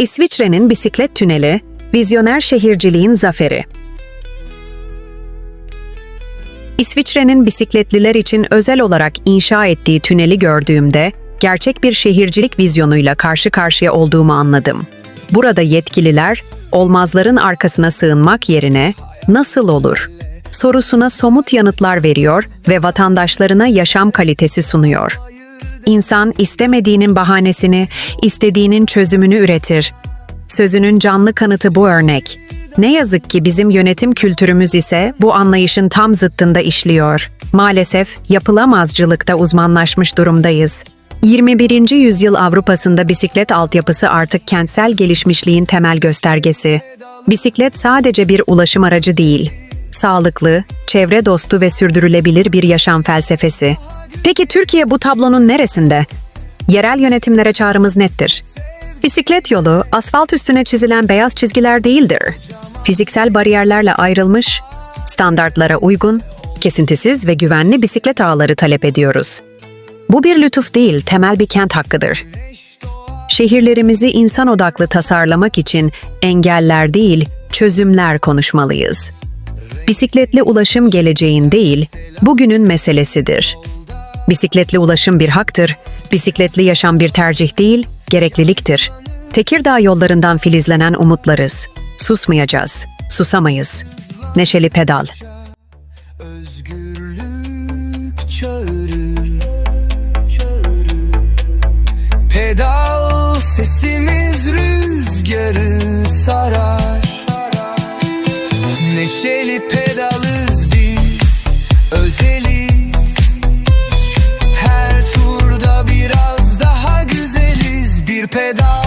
İsviçre'nin bisiklet tüneli, vizyoner şehirciliğin zaferi. İsviçre'nin bisikletliler için özel olarak inşa ettiği tüneli gördüğümde gerçek bir şehircilik vizyonuyla karşı karşıya olduğumu anladım. Burada yetkililer olmazların arkasına sığınmak yerine nasıl olur sorusuna somut yanıtlar veriyor ve vatandaşlarına yaşam kalitesi sunuyor. İnsan istemediğinin bahanesini, istediğinin çözümünü üretir. Sözünün canlı kanıtı bu örnek. Ne yazık ki bizim yönetim kültürümüz ise bu anlayışın tam zıttında işliyor. Maalesef yapılamazcılıkta uzmanlaşmış durumdayız. 21. yüzyıl Avrupa'sında bisiklet altyapısı artık kentsel gelişmişliğin temel göstergesi. Bisiklet sadece bir ulaşım aracı değil, sağlıklı, çevre dostu ve sürdürülebilir bir yaşam felsefesi. Peki Türkiye bu tablonun neresinde? Yerel yönetimlere çağrımız nettir. Bisiklet yolu asfalt üstüne çizilen beyaz çizgiler değildir. Fiziksel bariyerlerle ayrılmış, standartlara uygun, kesintisiz ve güvenli bisiklet ağları talep ediyoruz. Bu bir lütuf değil, temel bir kent hakkıdır. Şehirlerimizi insan odaklı tasarlamak için engeller değil, çözümler konuşmalıyız. Bisikletli ulaşım geleceğin değil, bugünün meselesidir. Bisikletli ulaşım bir haktır, bisikletli yaşam bir tercih değil, gerekliliktir. Tekirdağ yollarından filizlenen umutlarız. Susmayacağız, susamayız. Neşeli pedal. Özgürlük çağrı Pedal sesimiz rüzgarı sarar Neşeli pedalız biz Özeliz pedal.